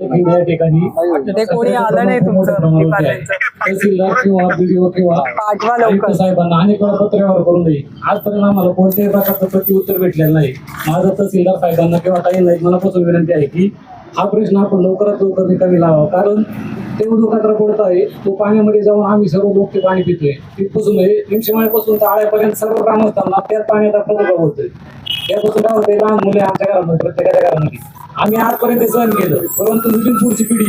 या ठिकाणी ते कोणी आलं नाही तुमचं डिपार्टमेंटचं. तहसीलदार किंवा बीडीओ किंवा पाठवा लवकर. साहेबांना अनेक वेळा करून देईल. आजपर्यंत आम्हाला कोणत्याही प्रकारचं प्रत्युत्तर भेटलेलं नाही. माझं तहसीलदार साहेबांना किंवा ताईंना एक मनापासून विनंती आहे की हा प्रश्न आपण लवकरात लवकर निकामी लावा कारण तेवढं पडत आहे. तो पाण्यामध्ये जाऊन आम्ही सर्व लोक ते पाणी पितोय. तिथपासून म्हणजे निमशिमाळ्यापासून तर आळ्यापर्यंत सर्व ग्रामस्थांना त्याच पाण्याचा प्रादुर्भाव होतोय. त्यापासून काय होतंय? लहान मुले आमच्या घरामध्ये प्रत्येकाच्या घरामध्ये. आम्ही आजपर्यंत ते सहन केलं परंतु इथून पुढची पिढी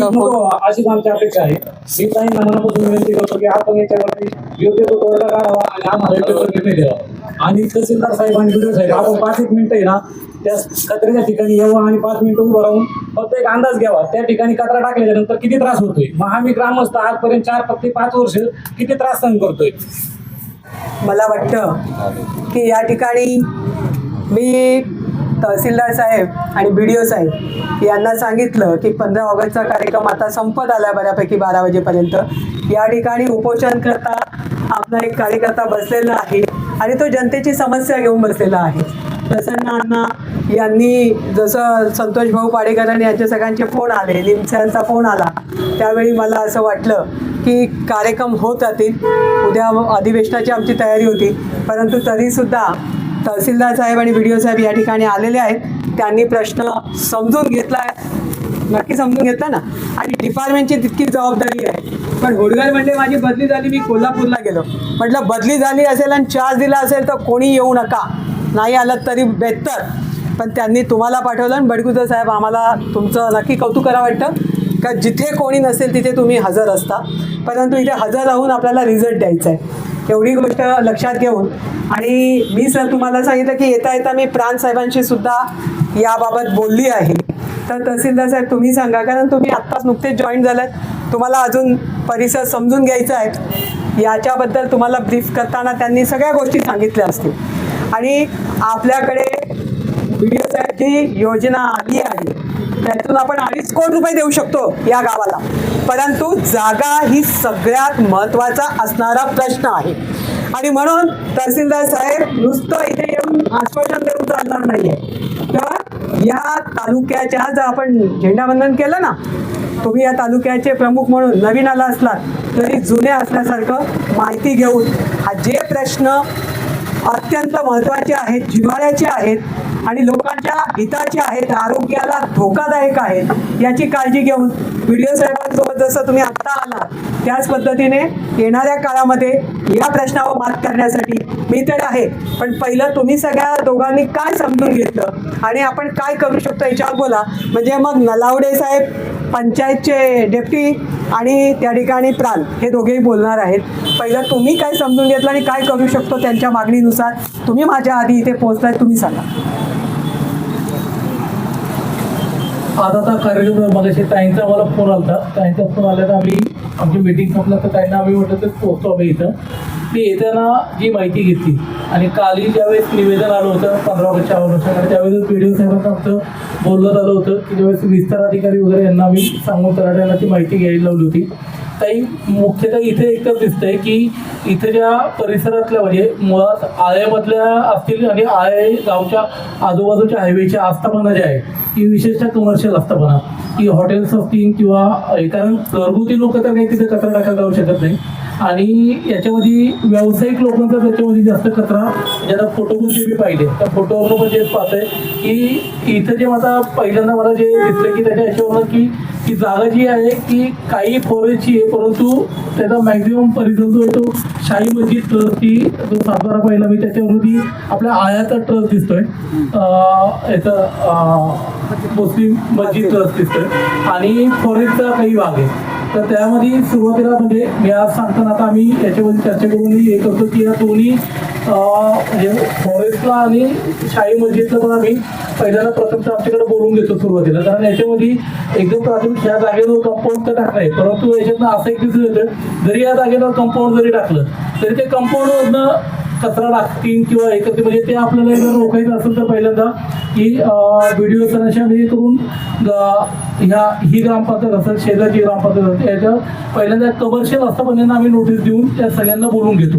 नको व्हावा, अशीच आमची अपेक्षा आहे. मी ताईंना मनापासून विनंती करतो की आपण याच्यावरती योग्य तो तोडगा काढावा आणि आम्हाला योग्य तो निर्णय द्यावा. आणि तहसीलदार साहेब आणि व्हिडिओ साहेब आपण पाच एक मिनिटं आहे ना त्या कचऱ्याच्या ठिकाणी यावं आणि पाच मिनिटं उभं राहून फक्त एक अंदाज घ्यावा. त्या ठिकाणी कचरा टाकल्याच्या नंतर किती त्रास होतोय? मग आम्ही ग्रामस्थ आजपर्यंत चार फक्त पाच वर्ष किती त्रास सहन करतोय? मला वाटतं की या ठिकाणी मी तहसीलदार साहेब आणि बी डी ओ साहेब यांना सांगितलं की पंधरा ऑगस्टचा कार्यक्रम आता संपत आला बऱ्यापैकी बारा वाजेपर्यंत. या ठिकाणी उपोषणकर्ता आपला एक कार्यकर्ता बसलेला आहे आणि तो जनतेची समस्या घेऊन बसलेला आहे. प्रसन्न अण्णा यांनी जसं संतोष भाऊ पाडेकरांनी यांचे सगळ्यांचे फोन आले लिमसांचा फोन आला त्यावेळी मला असं वाटलं की कार्यक्रम होत जातील. उद्या अधिवेशनाची आमची तयारी होती परंतु तरीसुद्धा तहसीलदार साहेब आणि व्हिडिओ साहेब या ठिकाणी आलेले आहेत. त्यांनी प्रश्न समजून घेतला आहे नक्की समजून घेतला ना? आणि डिपार्टमेंटची तितकी जबाबदारी आहे. पण होडगर म्हणजे माझी बदली झाली मी कोल्हापूरला गेलो. म्हटलं बदली झाली असेल आणि चार्ज दिला असेल तर कोणी येऊ नका. नाही आलं तरी बेहतर पण त्यांनी तुम्हाला पाठवलं आणि बडगुजर साहेब आम्हाला तुमचं नक्की कौतुक करा वाटतं. का जिथे कोणी नसेल तिथे तुम्ही हजर असता. परंतु इथे हजर राहून आपल्याला रिझल्ट द्यायचा आहे. एवढी गोष्ट लक्षात घेऊन. आणि मी सर तुम्हाला सांगितलं की येता येता मी प्राण साहेबांशी सुद्धा याबाबत बोलली आहे. तर तहसीलदार साहेब तुम्ही सांगा कारण तुम्ही आत्ताच नुकतेच जॉईन झालात. तुम्हाला अजून परिसर समजून घ्यायचा आहे. याच्याबद्दल तुम्हाला ब्रीफ करताना त्यांनी सगळ्या गोष्टी सांगितल्या असतील. आणि आपल्याकडे पिढीसाठी योजना आली आहे. त्यातून आपण अडीच कोटी रुपये देऊ शकतो या गावाला. परंतु जागा ही सगळ्यात महत्त्वाचा असणारा प्रश्न आहे. आणि म्हणून तहसीलदार साहेब नुसतं इथे येऊन आश्वासन देऊन चालणार नाहीये. तर या तालुक्याच्या जर आपण झेंडावंदन केलं ना तुम्ही या तालुक्याचे प्रमुख म्हणून नवीन आला असलात तरी जुने असल्यासारखं माहिती घेऊन हा जे प्रश्न अत्यंत महत्त्वाचे आहेत जिव्हाळ्याचे आहेत आणि लोकांच्या हिताचे आहेत आरोग्याला धोकादायक आहेत याची काळजी घेऊन व्हिडिओ साहेबांसोबत जसं तुम्ही आत्ता आला त्याच पद्धतीने येणाऱ्या काळामध्ये या प्रश्नावर मात करण्यासाठी मी तर आहे. पण पहिलं तुम्ही सगळ्या दोघांनी काय समजून घेतलं आणि आपण काय करू शकतो याच्यावर बोला. म्हणजे मग नलावडे साहेब पंचायतचे डेप्टी आणि त्या ठिकाणी प्राण हे दोघेही बोलणार आहेत. पहिलं तुम्ही काय समजून घेतलं आणि काय करू शकतो त्यांच्या मागणीनुसार तुम्ही माझ्या आधी इथे पोहोचलाय तुम्ही सांगा. आज आता कार्यक्रम मगाशी ताईंचा मला फोन आलता. ताईंचा फोन आल्यानं तर आम्ही आमची मीटिंग संपला. तर ताईंना आम्ही म्हटलं तर पोहोचतो आम्ही इथं. ती येताना जी माहिती घेतली. आणि कालही ज्यावेळेस निवेदन आलं होतं पंधरा ऑगस्टच्या अनुषंगाने त्यावेळेस पी डी ओ साहेबांना आमचं बोललं आलं होतं की ज्यावेळेस विस्तार अधिकारी वगैरे यांना आम्ही सांगून तलाट्यांना ती माहिती घ्यायला लावली होती. काही मुख्यतः इथे एकच दिसतंय की इथे ज्या परिसरातल्या म्हणजे मुळात आळ्यामधल्या असतील आणि आळे गावच्या आजूबाजूच्या हायवेच्या आस्थापना ज्या आहे ती विशेषतः कमर्शियल आस्थापना. की हॉटेल्स असतील किंवा कारण घरगुती लोक तर काही तिथे कचरा टाकायला जाऊ शकत नाही. आणि याच्यामध्ये व्यावसायिक लोकांचा त्याच्यामध्ये जास्त कचरा ज्याला फोटो मी पाहिले त्या फोटो पण तेच म्हणजे पाहतंय की इथं जे माझा पहिल्यांदा मला जे दिसलं की त्याच्या ह्याच्यावरनं की ती जागा जी आहे की काही फॉरेस्टची आहे परंतु त्याचा मॅक्झिमम परिसर जो आहे तो शाही मस्जिद ट्रस्टची जो सातबारा पहिला मी त्याच्यावरती आपल्या आयाचा ट्रस्ट दिसतोय. याचा मुस्लिम मस्जिद ट्रस्ट दिसतोय. आणि फॉरेस्टचा काही भाग आहे. तर त्यामध्ये सुरुवातीला म्हणजे मी आज सांगताना आता आम्ही याच्यामध्ये चर्चा करून हे करतो की या दोन्ही म्हणजे फॉरेस्टला आणि शाही मस्जिदला पण आम्ही पहिल्यांदा प्रथमतः आमच्याकडे बोलून घेतो सुरुवातीला. कारण याच्यामध्ये एकदम प्राथमिक या जागेवर कंपाऊंड तर टाकलं आहे परंतु याच्यातनं असं एक दिसून येतं जरी या जागेवर कंपाऊंड जरी टाकलं तरी ते कंपाऊंडवरनं कचरा टाकतील किंवा एकत्र म्हणजे ते आपल्याला जर रोखायचं असेल तर पहिल्यांदा की व्हिडिओ हे करून ह्या ही ग्रामपंचायत असेल शेजारची ग्रामपंचायत असेल याच्या पहिल्यांदा कमर्शियल आस्थापनेनं आम्ही नोटीस देऊन त्या सगळ्यांना बोलून घेतो.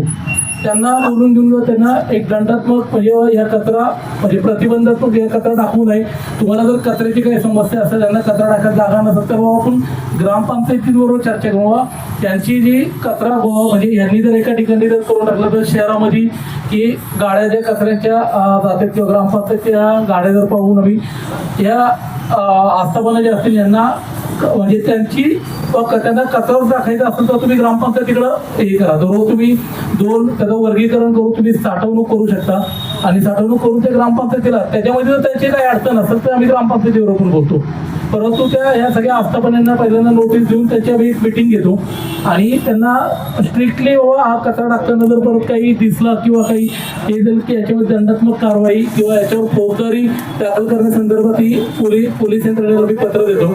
त्यांना बोलून देऊन त्यांना एक दंडात्मक म्हणजे या कचरा म्हणजे प्रतिबंधात्मक या कचरा टाकू नये. तुम्हाला जर कचऱ्याची काही समस्या असेल त्यांना कचरा टाकायला जागा नसेल तर बाबा आपण ग्रामपंचायतींबरोबर चर्चा करू बाबा त्यांची जी कचरा म्हणजे यांनी जर एका ठिकाणी जर करून टाकलं तर शहरामध्ये की गाड्या ज्या कचऱ्याच्या जातात किंवा ग्रामपंचायतीच्या गाड्या जर पाहून आम्ही या आस्थापना ज्या असतील यांना म्हणजे त्यांची त्यांना कचरा टाकायचं असेल तर तुम्ही ग्रामपंचायतीकडं हे करा. दररोज तुम्ही दोन त्याचं वर्गीकरण करून तुम्ही साठवणूक करू शकता. आणि साठवणूक करून ते ग्रामपंचायतीला. त्याच्यामध्ये जर त्यांची काही अडचण असेल तर आम्ही ग्रामपंचायतीवर पण बोलतो. परंतु त्या ह्या सगळ्या आस्थापनांना पहिल्यांदा नोटीस देऊन त्याच्या एक मिटिंग घेतो. आणि त्यांना स्ट्रिक्टली बाबा हा कचरा टाकताना जर परत काही दिसला किंवा काही हे झालं की याच्यावर दंडात्मक कारवाई किंवा याच्यावर फौजदारी दाखल करण्यासंदर्भात ही पोलीस पोलीस यंत्रणेला मी पत्र देतो.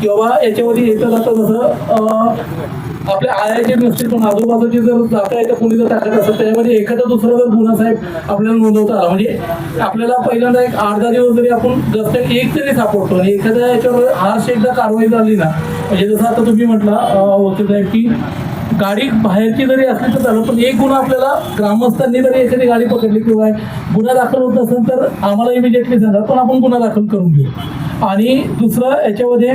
की बाबा याच्यामध्ये येतं जातं जसं आपल्या आयाचे नसतील पण आजूबाजूचे जर जाता येतं कोणी जर टाकत असेल त्याच्यामध्ये एखादा दुसरा जर गुन्हा साहेब आपल्याला नोंदवता आला. म्हणजे आपल्याला पहिल्यांदा एक आठ दहा दिवस जरी आपण जास्त एक तरी सापडतो आणि एखाद्या याच्यावर हार्श एकदा कारवाई झाली ना म्हणजे जसं आता तुम्ही म्हटला होते साहेब की गाडी बाहेरची जरी असली तर झालं पण एक गुन्हा आपल्याला ग्रामस्थांनी जरी एखादी गाडी पकडली किंवा गुन्हा दाखल होत असेल तर आम्हाला इमिजिएटली सांगा पण आपण गुन्हा दाखल करून घेऊ. आणि दुसरं याच्यामध्ये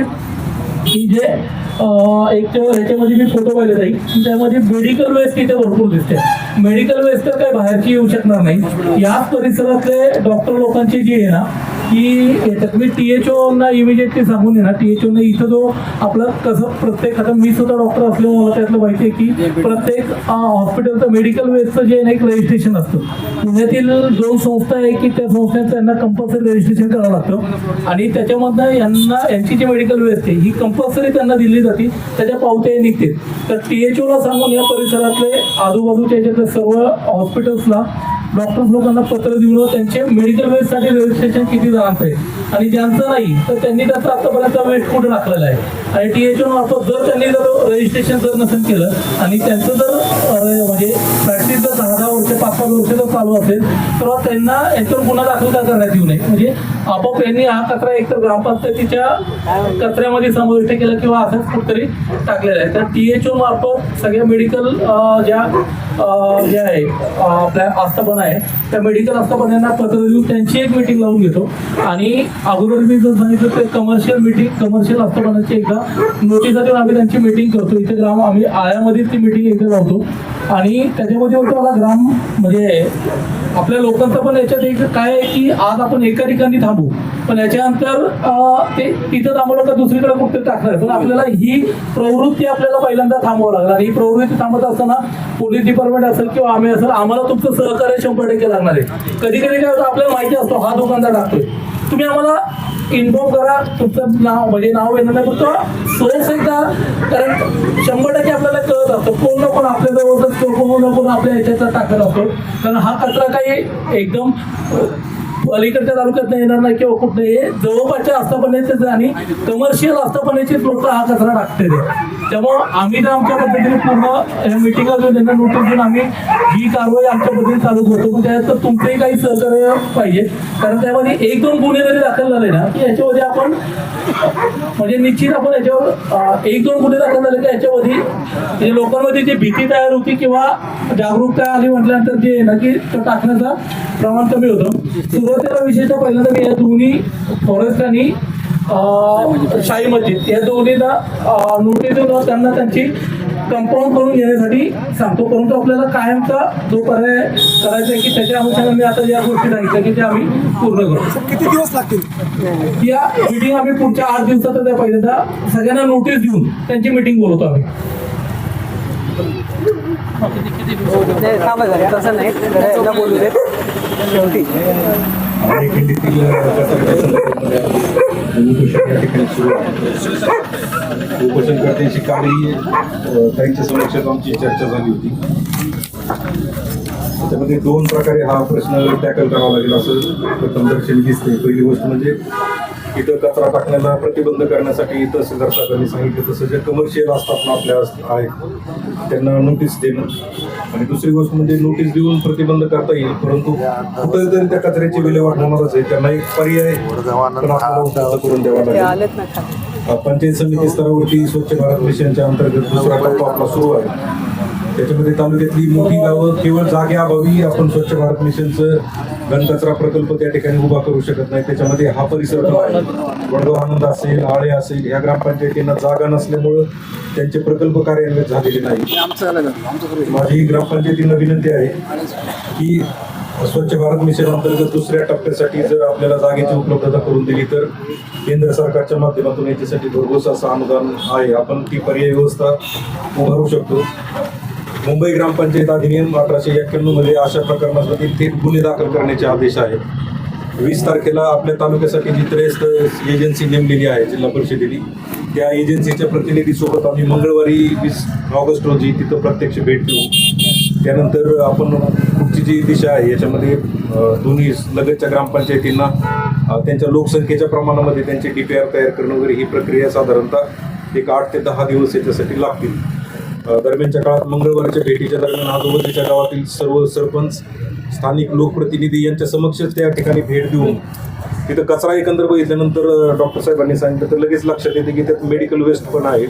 की जे एक याच्यामध्ये मी फोटो पाहिले जाईल त्यामध्ये मेडिकल वेस्ट इथे भरपूर दिसते. मेडिकल वेस्ट तर काही बाहेरची येऊ शकणार नाही. याच परिसरातले डॉक्टर लोकांची जी आहे ना की याच्यात मी टी एच ओना इमिजिएटली सांगून ना. टी एच ओनं इथं जो आपलं कसं प्रत्येक आता मी सुद्धा डॉक्टर असल्यामुळे मला त्यातलं माहिती आहे की प्रत्येक हॉस्पिटलचं मेडिकल वेस्टचं जे एक रजिस्ट्रेशन असतं. पुण्यातील दोन संस्था आहे की त्या संस्थांचं यांना कंपल्सरी रजिस्ट्रेशन करावं लागतं. आणि त्याच्यामधनं यांना यांची जी मेडिकल वेस्ट आहे ही कंपल्सरी त्यांना दिली जाते. त्याच्या पावत्या निघते. तर टी एच ओला सांगून या परिसरातले आजूबाजूच्या याच्यातले सर्व हॉस्पिटल्सला डॉक्टर लोकांना पत्र देऊन त्यांचे मेडिकल वेस्टसाठी रजिस्ट्रेशन किती जणांचं आहे? आणि ज्यांचं नाही तर त्यांनी त्याचा आतापर्यंत वेस्ट कुठे टाकलेला आहे? आणि टी एच ओ मार्फत जर त्यांनी जर रजिस्ट्रेशन जर नसेल केलं आणि त्यांचं जर म्हणजे प्रॅक्टिस जर दहा दहा वर्ष पाच पाच वर्ष जर चालू असेल तर त्यांना याच्यावर गुन्हा दाखल का करण्यात येऊ नये? म्हणजे आपोआप यांनी हा कचरा एकतर ग्रामपंचायतीच्या कचऱ्यामध्ये समाविष्ट केला किंवा असंच कुठतरी टाकलेला आहे. तर टी एच ओ मार्फत सगळ्या मेडिकल ज्या ज्या आहे आपल्या आस्थापना आहे त्या मेडिकल आस्थापनांना पत्र देऊन त्यांची एक मीटिंग लावून घेतो. आणि अगोदर मी जर सांगितलं ते कमर्शियल मीटिंग कमर्शियल आस्थापनाची एकदा नोटिसा देऊन आम्ही त्यांची मीटिंग करतो. इथे ग्राम आम्ही आयामध्ये ती मीटिंग एकदा लावतो. आणि त्याच्यामध्ये शेवटवाला ग्राम म्हणजे आपल्या लोकांचं पण याच्यात एक काय आहे की आज आपण एका ठिकाणी थांबू पण याच्यानंतर ते तिथं थांबवलं का दुसरीकडे कुठे टाकणार. पण आपल्याला ही प्रवृत्ती आपल्याला पहिल्यांदा थांबवावं लागणार. आणि ही प्रवृत्ती थांबत असताना पोलीस डिपार्टमेंट असेल किंवा आम्ही असेल आम्हाला तुमचं सहकार्य शंभर टक्के लागणार आहे. कधी कधी काय होतं आपल्याला माहिती असतो हा दुकानदार टाकतोय. तुम्ही आम्हाला इन्फॉर्म करा. तुमचं नाव म्हणजे नाव येणार नाही फक्त सोर्स एकदा कारण शंभर टक्के आपल्याला कळत असतो. कोण ना कोण आपल्या जवळच कोण ना कोण आपल्या ह्याच्यात टाकत असतो. कारण हा कचरा काही एकदम अलीकडच्या तालुक्यात येणार नाही किंवा कुठं हे जवळपासच्या आस्थापनेचे आणि कमर्शियल आस्थापनेचेच लोक हा कचरा टाकते त्यामुळं आम्ही तर आमच्या पद्धतीने पूर्ण मीटिंग घेऊन त्यांना नोटीस देऊन आम्ही ही कारवाई आमच्या पद्धतीने चालू होतो पण त्यात तर तुमचंही काही सहकार्य पाहिजे. कारण त्यामध्ये एक दोन गुन्हे जरी दाखल झाले ना की याच्यामध्ये आपण म्हणजे निश्चित आपण याच्यावर एक दोन गुन्हे दाखल झाले की याच्यामध्ये लोकांमध्ये जी भीती तयार होती किंवा जागरूकता आली म्हटल्यानंतर जे आहे ना की तो टाकण्याचा प्रमाण कमी होतं. सुरुवातीला विशेषतः पहिल्यांदा मी या दोन्ही फॉरेस्ट आणि शाही मस्जिद या दोन्हीला नोटीस देऊन त्यांना त्यांची कंपाऊंड करून घेण्यासाठी सांगतो. परंतु आपल्याला कायमचा जो पर्याय करायचा आहे की त्याच्या अनुषंगाने आता ज्या गोष्टी सांगितल्या की त्या आम्ही पूर्ण करू. किती दिवस लागतील? या मीटिंग आम्ही पुढच्या आठ दिवसात त्या पहिल्यांदा सगळ्यांना नोटीस देऊन त्यांची मीटिंग बोलवतो आम्ही. नाही, थांबा जरा तसं नाही. बोलू दे. शेवटी. खिंडीतील कचऱ्याच्या उपोषण म्हणजे या ठिकाणी सुरू आहे. उपोषणकर्त्यांशी कालही त्यांच्या समक्षात आमची चर्चा झाली होती. त्याच्यामध्ये दोन प्रकारे हा प्रश्न टॅकल करावा लागेल असं प्रथम दर्शन दिसते पहिली गोष्ट म्हणजे इथं कचरा टाकण्याला प्रतिबंध करण्यासाठी तहसीलदार साहेबांनी सांगितलं तसं जे कमर्शियल असतात ना आपल्या आहेत त्यांना नोटीस देणं. आणि दुसरी गोष्ट म्हणजे नोटीस देऊन प्रतिबंध करता येईल परंतु कुठेतरी त्या कचऱ्याची विल्हेवाट होणारच आहे. त्यांना एक पर्याय करून द्यावा लागेल. पंचायत समिती स्तरावरती स्वच्छ भारत मिशनच्या अंतर्गत दुसरा टप्पा आपला सुरू आहे. त्याच्यामध्ये तालुक्यातली मोठी गावं केवळ जागेअभावी आपण स्वच्छ भारत मिशनचं घनकचरा प्रकल्प त्या ठिकाणी उभा करू शकत नाही. त्याच्यामध्ये हा परिसर वडगाव आनंद असेल आळे असेल ह्या ग्रामपंचायतींना जागा नसल्यामुळं त्यांचे प्रकल्प कार्यान्वित झालेले नाही. माझी ग्रामपंचायतींना विनंती आहे की स्वच्छ भारत मिशन अंतर्गत दुसऱ्या टप्प्यासाठी जर आपल्याला जागेची उपलब्धता करून दिली तर केंद्र सरकारच्या माध्यमातून याच्यासाठी भरघोस असं अनुदान आहे. आपण ती पर्यायी व्यवस्था उभारू शकतो. मुंबई ग्रामपंचायत अधिनियम अठराशे एक्क्याण्णवमध्ये अशा प्रकरणासाठी थेट गुन्हे दाखल करण्याचे आदेश आहेत वीस तारखेला आपल्या तालुक्यासाठी जी त्रेस्त एजन्सी नेमलेली आहे जिल्हा परिषदेने त्या एजन्सीच्या प्रतिनिधीसोबत आम्ही मंगळवारी वीस ऑगस्ट रोजी तिथं प्रत्यक्ष भेट देऊ त्यानंतर आपण पुढची जी दिशा आहे याच्यामध्ये दोन्ही लगतच्या ग्रामपंचायतींना त्यांच्या लोकसंख्येच्या प्रमाणामध्ये त्यांचे डी पी आर तयार करणं वगैरे ही प्रक्रिया साधारणतः एक आठ ते दहा दिवस याच्यासाठी लागतील. दरम्यानच्या काळात मंगळवारच्या भेटीच्या दरम्यान आजूबाजूच्या गावातील सर्व सरपंच स्थानिक लोकप्रतिनिधी यांच्या समक्षच त्या ठिकाणी भेट देऊन तिथं कचरा एकंदर बघितल्यानंतर डॉक्टर साहेबांनी सांगितलं तर लगेच लक्षात येते की त्यात मेडिकल वेस्ट पण आहे.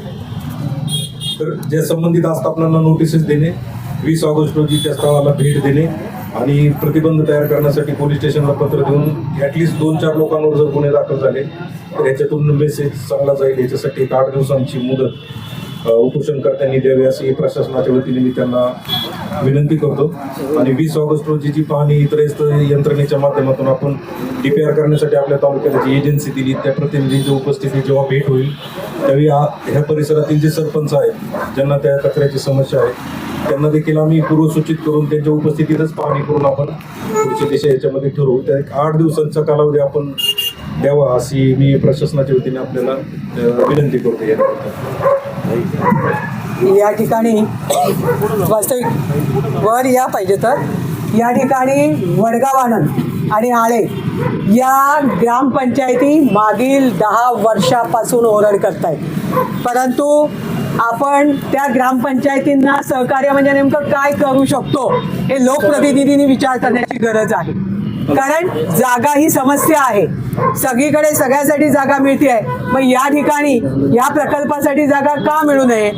तर ज्या संबंधित आस्थापनांना नोटिसेस देणे वीस ऑगस्ट रोजी त्या स्थळाला भेट देणे आणि प्रतिबंध तयार करण्यासाठी पोलीस स्टेशनला पत्र देऊन ॲटलिस्ट दोन चार लोकांवर जर गुन्हे दाखल झाले तर याच्यातून मेसेज चांगला जाईल याच्यासाठी एक आठ दिवसांची मुदत. उपोषणकर्त्यांनी द्यावी अशी प्रशासनाच्या वतीने मी त्यांना विनंती करतो. आणि वीस ऑगस्ट रोजी जी पाहणी इतरस्त यंत्रणेच्या माध्यमातून आपण डीपीआर करण्यासाठी आपल्या तालुक्याला जी एजन्सी दिली त्या प्रतिनिधींच्या उपस्थितीत जेव्हा भेट होईल त्यावेळी ह्या परिसरातील जे सरपंच आहेत ज्यांना त्या कचऱ्याची समस्या आहे त्यांना देखील आम्ही पूर्वसूचित करून त्यांच्या उपस्थितीतच पाहणी करून आपण पुढची दिशा याच्यामध्ये ठरवू. त्या एक आठ दिवसांचा कालावधी आपण द्यावा अशी मी प्रशासनाच्या वतीने आपल्याला विनंती करतो या या ठिकाणी वास्तविक वर या पाहिजे तर. या ठिकाणी वडगाव आनंद आणि आळे या ग्रामपंचायती मागील दहा वर्षापासून ओरड करत आहेत परंतु आपण त्या ग्रामपंचायतींना सहकार्य म्हणजे नेमकं काय करू शकतो हे लोकप्रतिनिधींनी विचार करण्याची गरज आहे. कारण जागा ही समस्या आहे. सगळीकडे सगळ्यासाठी जागा मिळते आहे मग या ठिकाणी या प्रकल्पासाठी जागा का मिळू नये?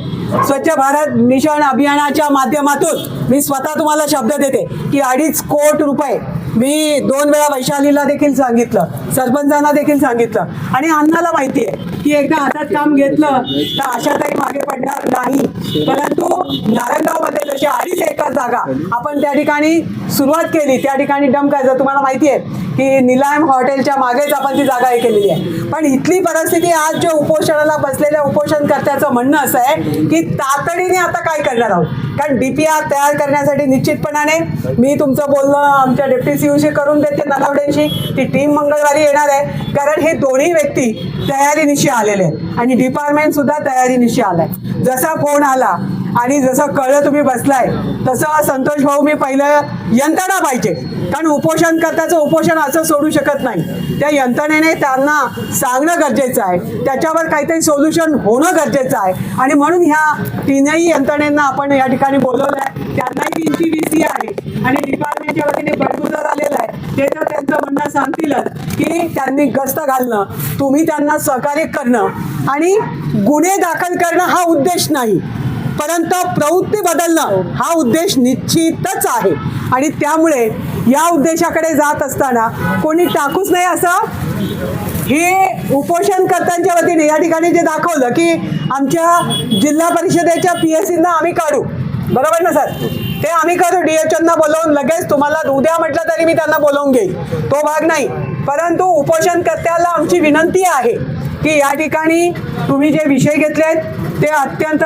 स्वच्छ भारत मिशन अभियानाच्या माध्यमातून मी स्वतः तुम्हाला शब्द देते की अडीच कोट रुपये मी दोन वेळा वैशालीला देखील सांगितलं सरपंचांना देखील सांगितलं. आणि अण्णाला माहिती आहे की एकदा हातात काम घेतलं तर आशाताई मागे पडणार नाही. परंतु नारायणगावमध्ये जशी अडीच एकर जागा आपण त्या ठिकाणी सुरुवात केली. त्या ठिकाणी डंप करायचं तुम्हाला माहिती आहे की निलायम हॉटेलच्या मागेच आपण ती जागा हे केलेली आहे. पण इथली परिस्थिती आज जे उपोषणाला बसलेल्या उपोषणकर्त्याचं म्हणणं असं आहे की तातडीने आता काय करणार आहोत? कारण डी पी आर तयार करण्यासाठी निश्चितपणाने मी तुमचं बोलणं आमच्या डेप्टी सीओशी करून देते नलावडेंशी ती टीम मंगळवारी येणार आहे. कारण हे दोन्ही व्यक्ती तयारीनिशी आलेले आहेत. आणि डिपार्टमेंट सुद्धा तयारीनिशी आलाय. जसा फोन आला आणि जसं कळलं तुम्ही बसलाय तसं संतोष भाऊ मी पहिलं यंत्रणा पाहिजे. कारण उपोषण करताचं उपोषण असं सोडू शकत नाही. त्या यंत्रणेने त्यांना सांगणं गरजेचं आहे. त्याच्यावर काहीतरी सोल्युशन होणं गरजेचं आहे. आणि म्हणून ह्या तीनही यंत्रणेंना आपण या ठिकाणी बोलवलं आहे. त्यांनाही तीनशे वी सी आहे. आणि डिपार्टमेंटच्या वतीने बडगुजर आलेलं आहे. ते तर त्यांचं म्हणणं सांगतीलच की त्यांनी गस्त घालणं तुम्ही त्यांना सहकार्य करणं आणि गुन्हे दाखल करणं हा उद्देश नाही. परंतु प्रवृत्ती बदलणं हा उद्देश निश्चितच आहे. आणि त्यामुळे या उद्देशाकडे जात असताना कोणी टाकूच नाही असं हे उपोषणकर्त्यांच्या वतीने या ठिकाणी जे दाखवलं की आमच्या जिल्हा परिषदेच्या पी एस सीना आम्ही काढू. बरोबर ना सर? ते आम्ही करू. डी एच ना बोलवून लगेच तुम्हाला उद्या म्हटलं तरी मी त्यांना बोलवून घेईल तो भाग नाही. परंतु उपोषणकर्त्याला आमची विनंती आहे की या ठिकाणी तुम्ही जे विषय घेतले आहेत ते अत्यंत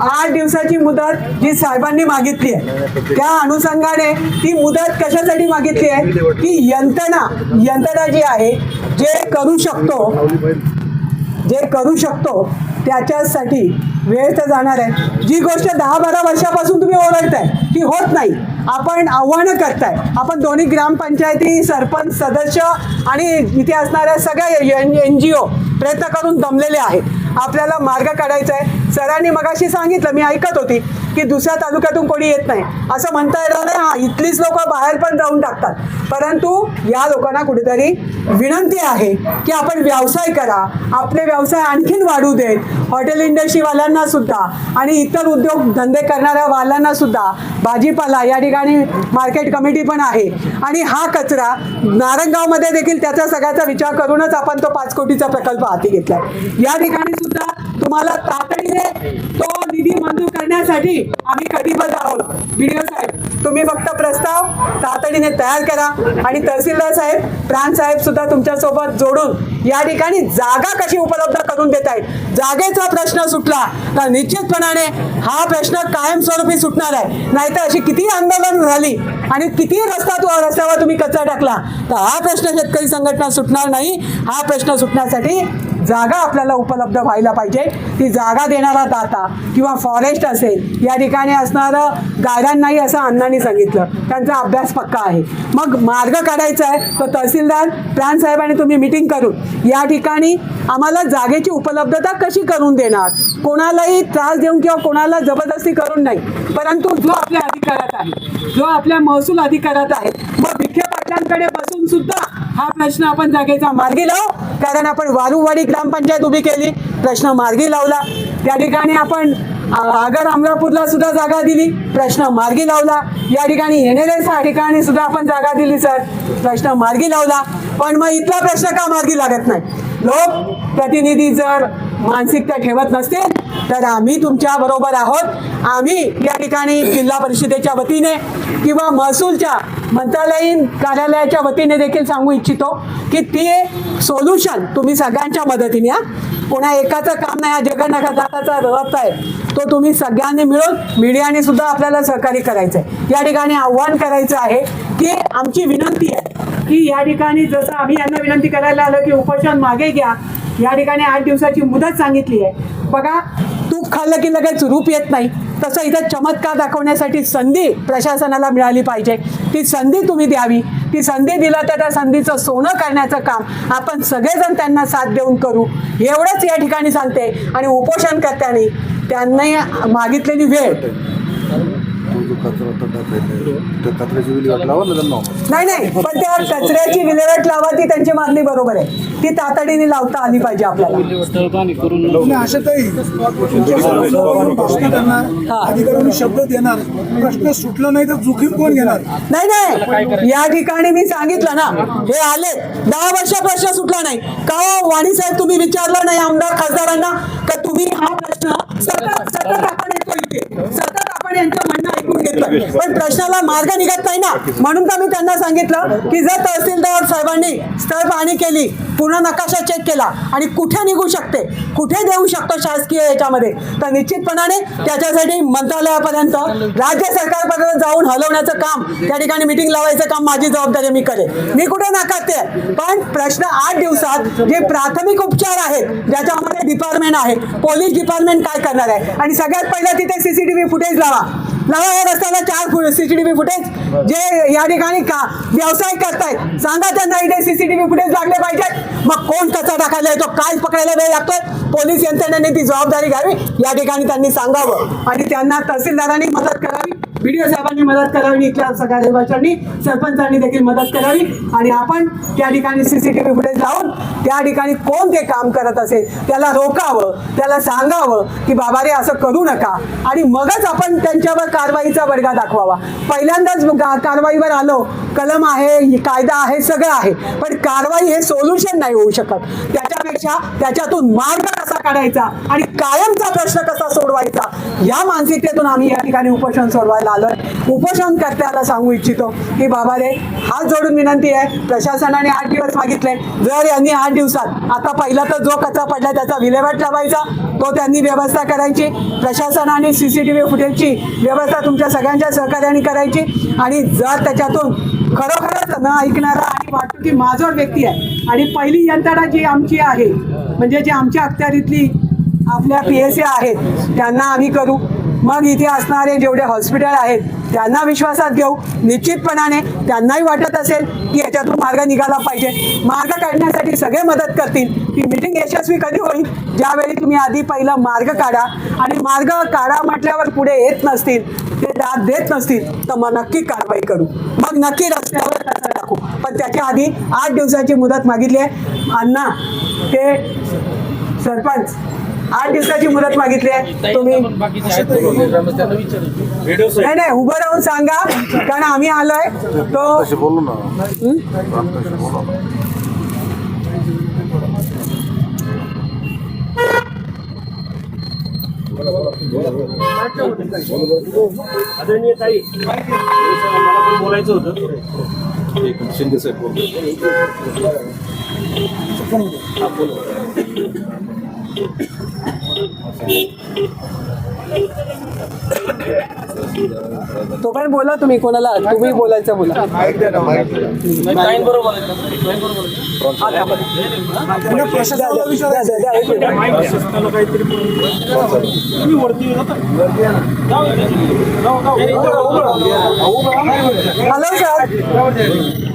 आठ दिवसाची मुदत जी साहेबांनी मागितली आहे. त्या अनुषंगाने ती मुदत कशासाठी मागितली आहे? की यंत्रणा यंत्रणा जी आहे जे करू शकतो जे करू शकतो त्याच्यासाठी वेळ तर जाणार आहे. जी गोष्ट दहा बारा वर्षापासून तुम्ही ओरडताय ती होत नाही. आपण आव्हानं करताय. आपण दोन्ही ग्रामपंचायती सरपंच सदस्य आणि इथे असणाऱ्या सगळ्या एन जी ओ प्रयत्न करून दमलेले आहेत. आपल्याला मार्ग काढायचा आहे सरांनी मगाशी सांगितलं मी ऐकत होती की दुसऱ्या तालुक्यातून कोणी येत नाही. असं म्हणता येणार नाही. हा इथलीच लोक बाहेर पण जाऊन टाकतात. परंतु या लोकांना कुठेतरी विनंती आहे की आपण व्यवसाय करा. आपले व्यवसाय आणखीन वाढू देत. हॉटेल इंडस्ट्रीवाल्यांना सुद्धा आणि इतर उद्योग धंदे करणाऱ्या वाल्यांना सुद्धा. भाजीपाला या ठिकाणी मार्केट कमिटी पण आहे. आणि हा कचरा नारंगावमध्ये देखील त्याचा सगळ्याचा विचार करूनच आपण तो पाच कोटीचा प्रकल्प हाती घेतला या ठिकाणी सुद्धा तुम्हाला तातडीने तो निधी मंजूर करण्यासाठी आम्ही कटिबद्ध आहोत. व्हिडिओ साहेब तुम्ही फक्त प्रस्ताव तातडीने तयार करा आणि तहसीलदार साहेब प्राण साहेब सुद्धा तुमच्यासोबत जोडून या ठिकाणी जागा कशी उपलब्ध करून देत आहेत? जागेचा प्रश्न सुटला तर निश्चितपणाने हा प्रश्न कायमस्वरूपी सुटणार आहे. नाहीतर अशी किती आंदोलन झाली आणि किती रस्ता तू रस्त्यावर तुम्ही कचरा टाकला? तर हा प्रश्न शेतकरी संघटना सुटणार नाही. हा प्रश्न सुटण्यासाठी जागा आपल्याला उपलब्ध व्हायला पाहिजे. ती जागा देणारा दाता किंवा फॉरेस्ट असेल या ठिकाणी असणारं गार्डन नाही असं अण्णांनी सांगितलं. त्यांचा अभ्यास पक्का आहे. मग मार्ग काढायचा आहे तर तहसीलदार प्राण साहेबांनी तुम्ही मिटिंग करून या ठिकाणी आम्हाला जागेची उपलब्धता कशी करून देणार? कोणालाही त्रास देऊन किंवा कोणाला जबरदस्ती करून नाही. परंतु जो आपल्या अधिकारात आहे जो आपल्या महसूल अधिकारात आहे मग विखे पाटलांकडे बसून सुद्धा हा प्रश्न आपण जागेचा मार्गी लावू. कारण आपण वारुवाडी ग्रामपंचायत उभी केली प्रश्न मार्गी लावला. त्या ठिकाणी आपण आगर अमरापूरला सुद्धा जागा दिली प्रश्न मार्गी लावला. या ठिकाणी येणेरेस ठिकाणी सुद्धा आपण जागा दिली सर. प्रश्न मार्गी लावला. पण मग इथला प्रश्न का मार्गी लागत नाही? लोक प्रतिनिधी जर मानसिकता ठेवत नसतील तर आम्ही तुमच्या बरोबर आहोत. आम्ही या ठिकाणी जिल्हा परिषदेच्या वतीने किंवा महसूलच्या मंत्रालयीन कार्यालयाच्या वतीने देखील सांगू इच्छितो की ते सोल्युशन तुम्ही सगळ्यांच्या मदतीने हा. पुन्हा एकाचं काम नाही हा जगन्नाथाचा रथ आहे. तो तुम्ही सगळ्यांनी मिळून मीडियाने सुद्धा आपल्याला सहकार्य करायचं आहे या ठिकाणी आव्हान करायचं आहे की आमची विनंती आहे की या ठिकाणी जसं आम्ही यांना विनंती करायला आलो की उपोषण मागे घ्या या ठिकाणी आठ दिवसाची मुदत सांगितली आहे. बघा तूप खाल्लं की लगेच रूप येत नाही. तसं इथं चमत्कार दाखवण्यासाठी संधी प्रशासनाला मिळाली पाहिजे. ती संधी तुम्ही द्यावी. ती संधी दिला तर त्या संधीचं सोनं करण्याचं काम आपण सगळेजण त्यांना साथ देऊन करू. एवढंच या ठिकाणी सांगते आणि उपोषणकर्त्यांनी त्यांनी मागितलेली वेळ जो कचरा होता टाकायचा त्या कचऱ्याची विल्हेवाट लावा ना त्यांना नाही नाही पण त्या कचऱ्याची विल्हेवाट लावा ती त्यांची मागणी बरोबर आहे. ती तातडीने लावता आली पाहिजे आपल्याला. अधिकाऱ्यांनी शब्द देणार. प्रश्न सुटला नाही तर जोखीम कोण घेणार? नाही नाही. या ठिकाणी मी सांगितलं ना हे आले. दहा वर्षा प्रश्न सुटला नाही. का हो, वाणी साहेब तुम्ही विचारलं नाही आमदार खासदारांना? का तुम्ही हा प्रश्न सतत सतत आपण येतो इथे. सतत आपण यांचं म्हणणं ऐकून घेतलं पण प्रश्नाला मार्ग निघत नाही ना. म्हणून तर मी त्यांना सांगितलं की जर तहसीलदार साहेबांनी स्थळ पाहणी केली पूर्ण नकाशा चेक केला आणि कुठे निघू शकते कुठे देऊ शकतो शासकीय याच्यामध्ये तर निश्चितपणाने त्याच्यासाठी मंत्रालयापर्यंत राज्य सरकारपर्यंत जाऊन हलवण्याचं काम त्या ठिकाणी मिटिंग लावायचं काम माझी जबाबदारी मी करेन. मी कुठे नाकारते? पण प्रश्न आठ दिवसात जे प्राथमिक उपचार आहेत ज्याच्यामध्ये डिपार्टमेंट आहे पोलीस डिपार्टमेंट काय करणार आहे? आणि सगळ्यात पहिलं तिथे सीसीटीव्ही फुटेज लावा. लावा या रस्त्याला चार सीसीटीव्ही फुटेज जे या ठिकाणी का व्यवसाय करतायत सांगा त्यांना इथे सीसीटीव्ही फुटेज लागले पाहिजेत. मग कोण कसा टाकायला येतो? काय पकडायला वेळ लागतोय. पोलीस यंत्रणेने ती जबाबदारी घ्यावी. या ठिकाणी त्यांनी सांगावं. आणि त्यांना तहसीलदारांनी मदत करावी. व्हिडिओ साहेबांनी मदत करावी इथल्या सगळ्या रहिवाशांनी सरपंचांनी देखील मदत करावी. आणि आपण त्या ठिकाणी सीसीटीव्ही फुटेज लावून त्या ठिकाणी कोण ते काम करत असेल त्याला रोकावं त्याला सांगावं की बाबा रे असं करू नका. आणि मगच आपण त्यांच्यावर कारवाईचा बडगा दाखवावा. पहिल्यांदाच कारवाईवर आलो. कलम आहे कायदा आहे सगळं आहे. पण कारवाई हे सोल्युशन नाही होऊ शकत. त्याच्यापेक्षा त्याच्यातून मार्ग कसा काढायचा आणि कायमचा प्रश्न कसा सोडवायचा या मानसिकतेतून आम्ही या ठिकाणी उपोषण सोडवायला आलोय. उपोषण कर्त्याला सांगू इच्छितो की बाबा रे हात जोडून विनंती आहे प्रशासनाने आठ दिवस मागितले जर यांनी आठ दिवसात आता पहिला तर जो कचरा पडला त्याचा विल्हेवाट लावायचा तो त्यांनी व्यवस्था करायची. प्रशासनाने सी सी टी व्ही फुटेजची व्यवस्था तुमच्या सगळ्यांच्या सहकार्याने करायची आणि जर त्याच्यातून खरोखरच न ऐकणारा आणि वाटतो की माझोड व्यक्ती आहे. आणि पहिली यंत्रणा जी आमची आहे म्हणजे जी आमच्या अखत्यारीतली आपल्या पी एस ए आहेत त्यांना आम्ही करू. मग इथे असणारे जेवढे हॉस्पिटल आहेत त्यांना विश्वासात घेऊ. निश्चितपणाने त्यांनाही वाटत असेल की याच्यातून मार्ग निघाला पाहिजे. मार्ग काढण्यासाठी सगळे मदत करतील. की मिटिंग यशस्वी कधी होईल? ज्यावेळी तुम्ही आधी पहिला मार्ग काढा. आणि मार्ग काढा म्हटल्यावर पुढे येत नसतील ते दाद देत नसतील तर मग नक्की कारवाई करू. मग नक्की रस्त्यावर कचरा टाकू. पण त्याच्या आधी आठ दिवसाची मुदत मागितली आहे. अण्णा ते सरपंच आठ दिवसाची मुदत मागितली आहे. तुम्ही नाही नाही उभं राहून सांगा कारण आम्ही आलोय. तो बोलू ना. तसे बोलू ना शिंदे साहेब बोलतो. तो पण बोला तुम्ही कोणाला तुम्ही बोलायचं बोला. हॅलो सर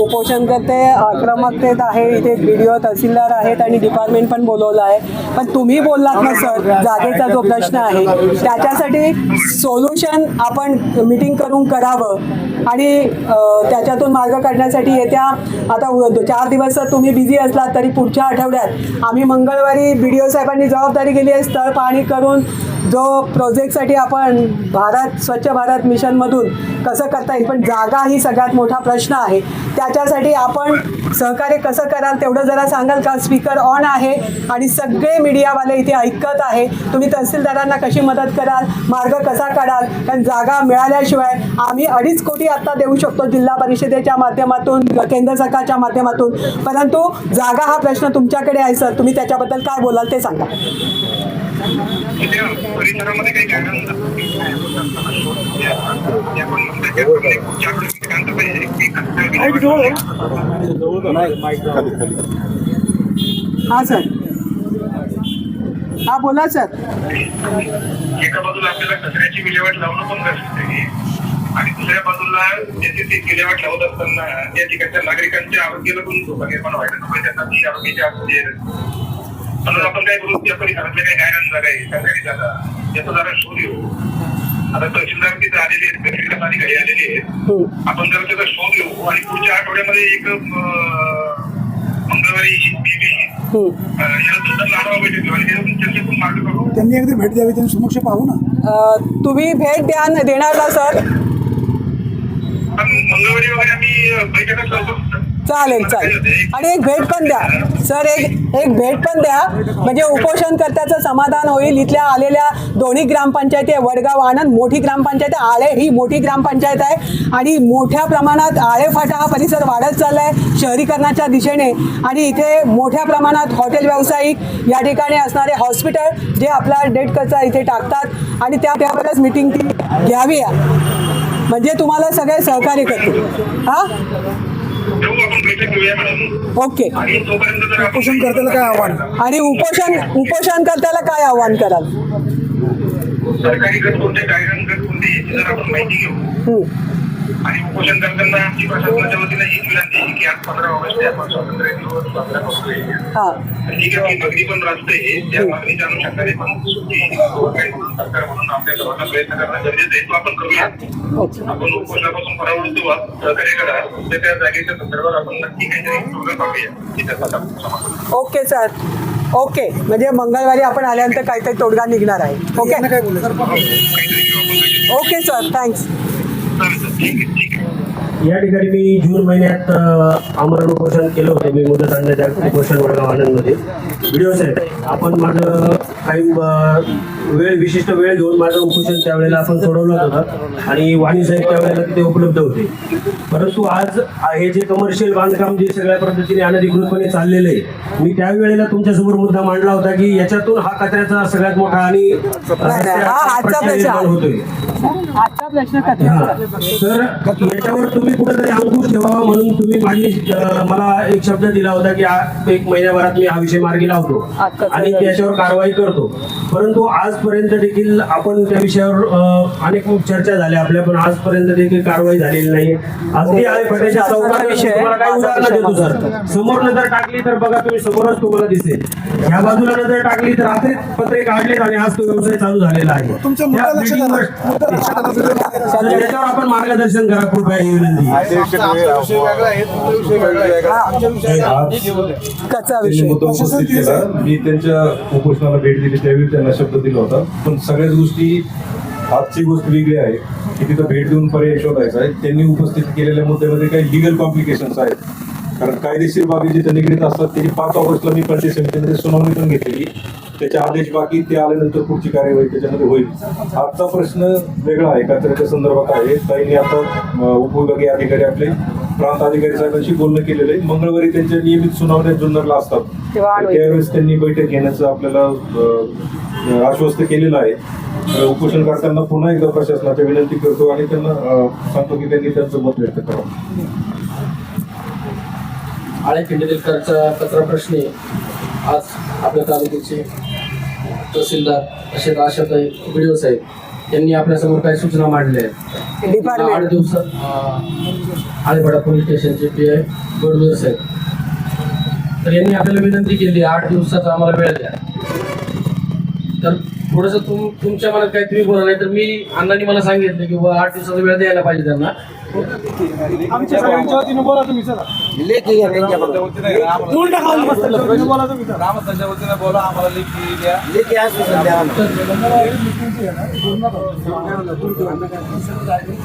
उपोषणकर्ते आक्रमकतेत आहे इथे व्हिडिओ तहसीलदार आहेत आणि डिपार्टमेंट पण बोलवलं आहे. पण तुम्ही बोललात ना सर जागेचा जो प्रश्न आहे त्याच्यासाठी सोल्युशन आपण मिटिंग करून करावं. आणि त्याच्यातून मार्ग काढण्यासाठी येत्या आता चार दिवस तुम्ही बिझी असलात तरी पुढच्या आठवड्यात आम्ही मंगळवारी बी डी ओ साहेबांनी जबाबदारी केली आहे स्थळ पाहणी करून जो प्रोजेक्टसाठी आपण भारत स्वच्छ भारत मिशनमधून कसं करता येईल? पण जागा ही सगळ्यात मोठा प्रश्न आहे. त्याच्यासाठी आपण सहकार्य कसं कराल तेवढं जरा सांगाल का? स्पीकर ऑन आहे आणि सगळे मीडियावाले इथे ऐकत आहे. तुम्ही तहसीलदारांना कशी मदत कराल? मार्ग कसा काढाल? कारण जागा मिळाल्याशिवाय आम्ही अडीच कोटी आत्ता देऊ शकतो जिल्हा परिषदेच्या माध्यमातून केंद्र सरकारच्या माध्यमातून. परंतु जागा हा प्रश्न तुमच्याकडे आहे सर. तुम्ही त्याच्याबद्दल काय बोलाल ते सांगा. परिसरामध्ये काही हां सर. हां बोला सर. एका बाजूला आपल्याला कचऱ्याची विल्हेवाट लावणं पण गरजेचं आहे. आणि दुसऱ्या बाजूला त्याची ती विल्हेवाट लावत असताना त्या ठिकाणच्या नागरिकांच्या आरोग्याला पण धोका निर्माण व्हायला नको. त्यांना ती आरोग्याची म्हणून आपण काय करू? काही सरकारी जरा शोध घेऊ. आता तहसीलदार तिथे आलेले आहेत विकास अधिकारी आलेले आहेत. आपण जर त्याचा शोध घेऊ आणि पुढच्या आठवड्यामध्ये एक मंगळवारी करू त्यांनी एकदा भेट द्यावी त्यांनी समक्ष पाहू ना. तुम्ही भेट द्या देणार ना सर? मंगळवारी वगैरे आम्ही अं, बैठका करतो चालेल चालेल. आणि एक भेट पण द्या. सर एक एक भेट पण द्या. म्हणजे उपोषणकर्त्याचं समाधान होईल. इथल्या आलेल्या दोन्ही ग्रामपंचायती आहे. वडगाव आनंद मोठी ग्रामपंचायत आहे. आळे ही मोठी ग्रामपंचायत आहे. आणि मोठ्या प्रमाणात आळेफाटा हा परिसर वाढत चालला आहे शहरीकरणाच्या दिशेने. आणि इथे मोठ्या प्रमाणात हॉटेल व्यावसायिक या ठिकाणी असणारे हॉस्पिटल जे आपला डेट कचरा इथे टाकतात. आणि त्या त्यावरच मिटिंग ती घ्यावी म्हणजे तुम्हाला सगळे सहकार्य करतील. हां तेव्हा आपण बैठक घेऊया मॅडम ओके. उपोषण करताना काय आव्हान? आणि उपोषण उपोषणकर्त्याला काय आव्हान कराल? सरकारी गट कोणते गायडन गट कोणते याची जर आपण माहिती घेऊ. हं. आणि उपोषण करताना आमची प्रशासनाच्या वतीनं हीच विनंती आहे की आज पंधरा ऑगस्ट आहे आपण स्वातंत्र्य दिवस साजरा करतोय. हा. ठीक आहे ती मागणी पण राष्ट्रीय त्या मागणीच्या अनुषंगाने पण सुट्टी गव्हर्नमेंट म्हणून सरकार म्हणून आपल्या सर्वांना प्रयत्न करणं गरजेचं आहे. तो आपण करूया. ओके आपण उपोषणापासून परावृत्त व्हा. सहकार्य करा त्या त्या जागेच्या संदर्भात आपण नक्की काहीतरी प्रोग्राम पाहूया की त्याचा समाज ओके सर. ओके. म्हणजे मंगळवारी आपण आल्यानंतर काहीतरी तोडगा निघणार आहे. ओके. काहीतरी. Okay sir. थँक्स. या ठिकाणी मी जून महिन्यात आमरण उपोषण केलं होतं. मी मुदत आणण्याच्या उपोषण वडगाव आनंदमध्ये. व्हिडिओ साहेब आपण माझं काही वेळ विशिष्ट वेळ घेऊन माझं उपोषण त्यावेळेला आपण सोडवलं होतं. आणि वाणी साहेब त्यावेळेला तिथे उपलब्ध होते. परंतु आज हे जे कमर्शियल बांधकाम जे सगळ्या पद्धतीने अनधिकृतपणे चाललेलं आहे मी त्यावेळेला तुमच्यासमोर मुद्दा मांडला होता की याच्यातून हा कचऱ्याचा सगळ्यात मोठा आणि. होतोय. आजचा प्रश्न हा. कचऱ्याचा तर याच्यावर तुम्ही कुठेतरी अंकुश ठेवावा म्हणून तुम्ही माझी मला एक शब्द दिला होता की एक महिन्याभरात मी हा विषय मार्गी लावतो. आणि त्याच्यावर कारवाई करतो. परंतु आजपर्यंत देखील आपण त्या विषयावर अनेक चर्चा झाल्या. आपल्या पण आजपर्यंत देखील कारवाई झालेली नाही. अगदी उदाहरणं देतो सर. समोर नजर टाकली तर बघा तुम्ही समोरच तुम्हाला दिसेल. ह्या बाजूला नजर टाकली तर रात्रीच पत्रे काढलेत आणि आज तो व्यवसाय चालू झालेला आहे. तुमच्या मुद्दा त्या लक्षात आला मुद्दा लक्षात आला तुझ्या मागे. तर याच्यावर आपण मार्गदर्शन करा कृपया ही. विनंती कचा त्यांनी विषय. मुद्दा उपस्थित केला. मी त्यांच्या उपोषणाला भेट दिली त्यावेळी त्यांना शब्द दिला होता. पण सगळ्याच गोष्टी आजची गोष्ट वेगळी आहे की तिथं भेट देऊन पर्याय शोधायचा आहे. त्यांनी उपस्थित केलेल्या मुद्द्यामध्ये काही लिगल कॉम्प्लिकेशन्स आहेत. कारण कायदेशीर बाबी जिथे निगडीत असतात त्याची पाच ऑगस्टला मी पंचायत समितीमध्ये सुनावणी पण घेतलेली. त्याचे आदेश बाकी ते आल्यानंतर पुढची कार्यवाही त्याच्यामध्ये होईल. आजचा प्रश्न वेगळा आहे कचऱ्याच्या संदर्भात आहे. ताईंनी आता उपविभागीय अधिकारी आपले प्रांत अधिकारी साहेबांशी बोलणं केलेलं आहे. मंगळवारी त्यांच्या नियमित सुनावण्या जुन्नरला असतात. त्यावेळेस त्यांनी बैठक घेण्याचं आपल्याला आश्वस्त केलेलं आहे. तर उपोषण करताना पुन्हा एकदा प्रशासनाच्या विनंती करतो आणि त्यांना सांगतो की त्यांनी त्यांचं मत व्यक्त करावं. आळे खिंडीतील कचरा कचरा प्रश्नी आज आपल्या तालुक्याचे तहसीलदार असे आशाताई व्हिडिओ साहेब यांनी आपल्यासमोर काही सूचना मांडल्या आहेत. आठ दिवसात आळेपाडा पोलीस स्टेशनचे पी आय गोडदोर साहेब. तर यांनी आपल्याला विनंती केली आठ दिवसाचा आम्हाला वेळ द्या. तर थोडंसं तुम तुमच्या मनात काही तुम्ही बोला नाही तर मी अण्णांनी मला सांगितलं की आठ दिवसाचा वेळ द्यायला पाहिजे त्यांना. आमच्या सगळ्यांच्या वतीनं बोला तुम्ही मस्त. तुम्ही बोला तुम्ही चला.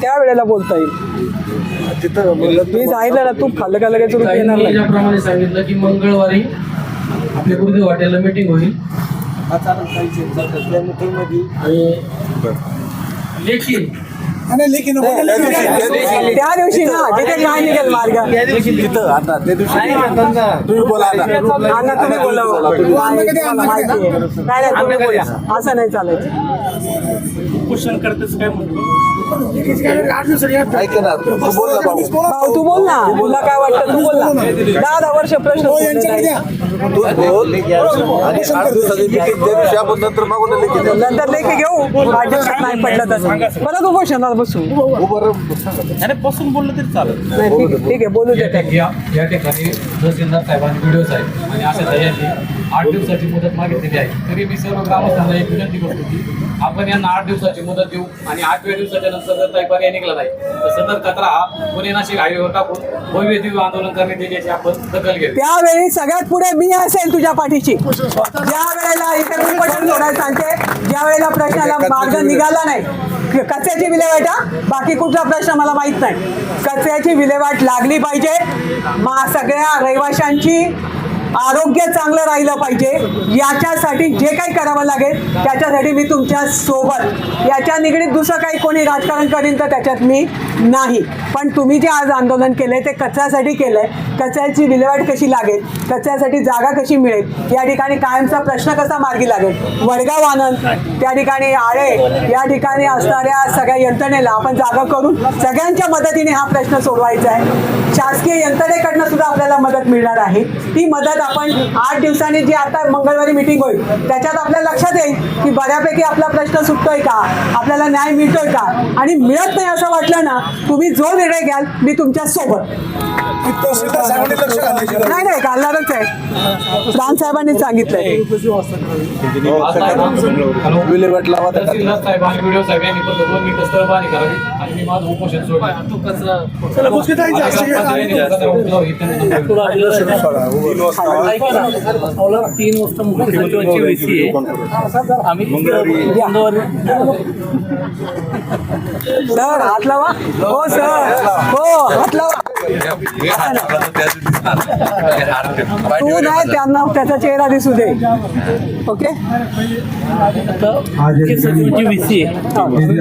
त्यावेळेला बोलता येईल तिथं मी सांगितलं ना तू खाल्लं का लगेच रूप येणार ताईंनी नाही ज्याप्रमाणे सांगितलं की मंगळवारी आपल्या गुरुदेव हॉटेलला मीटिंग होईल आणि लेखी आणि लेखी लेखी. त्या दिवशी ना तिथे काय निघेल मार्ग. तिथं आता त्या दिवशी तुम्ही बोला आता. तुम्ही माहिती आहे. नाही नाही तुम्ही बोला. असं नाही चालायचं. काय तू भाऊ. तू बोल ना. तुला काय वाटतं तू बोल ना. दहा दहा वर्ष प्रश्न हो, नंतर मागून लेखी घेऊ. नाही पडलं तर परत उपोषणात बसू उभं राहून नाही ठीक आहे ठीक आहे बोलू या दे. ठिक- या या ठिकाणी तहसीलदार साहेबांनी व्हिडिओ साहेब आणि अशा यांनी आठ दिवसाची मुदत मागितलेली आहे. तरी मी सर्व ग्रामस्थांना एक विनंती करतो की आपण यांना आठ दिवसाची मुदत देऊ आणि आठव्या दिवसाच्या नंतर जर काही पर्याय निघाला नाही तर सदर कचरा हा पुणे नाशिक हायवेवर टाकून भव्य दिव्य आंदोलन करण्यात येईल याची आपण दखल घेऊ. त्यावेळी सगळ्यात पुढे मी असेल तुझ्या पाठीची ज्या वेळेला इथे सोडायला सांगते ज्या वेळेला प्रश्नाला मार्ग निघाला नाही कचऱ्याची विल्हेवाट हा, बाकी कुठला प्रश्न मला माहीत नाही. कचऱ्याची विल्हेवाट लागली पाहिजे. मा सगळ्या रहिवाशांची आरोग्य चांगलं राहिलं पाहिजे. याच्यासाठी जे काही करावं लागेल त्याच्यासाठी मी तुमच्यासोबत याच्या निगडीत दुसरं काही कोणी राजकारण करीन तर त्याच्यात मी नाही. पण तुम्ही जे आज आंदोलन केलंय ते कचऱ्यासाठी केलंय. कचऱ्याची विल्हेवाट कशी लागेल? कचऱ्यासाठी जागा कशी मिळेल? या ठिकाणी कायमचा प्रश्न कसा मार्गी लागेल? वडगाव आनंद त्या ठिकाणी आळे या ठिकाणी असणाऱ्या सगळ्या यंत्रणेला आपण जागा करून सगळ्यांच्या मदतीने हा प्रश्न सोडवायचा आहे. शासकीय यंत्रणेकडनं सुद्धा आपल्याला मदत मिळणार आहे. ती मदत आपण आठ दिवसांनी जी आता मंगळवारी मिटिंग होईल त्याच्यात आपल्या लक्षात येईल की बऱ्यापैकी आपला प्रश्न सुटतोय का? आपल्याला न्याय मिळतोय का? आणि मिळत नाही असं वाटलं ना तुम्ही जो निर्णय घ्याल मी तुमच्यासोबत. नाही नाही घालणारच आहे. प्राण साहेबांनी सांगितलंय. तीन गोष्ट मुख्य सचिवांची वेची आहे आम्ही सर हात लावा हो सर हो हात लावा तू नाही त्यांना त्याचा चेहरा दिसू दे ओके सचिवांची वेची आहे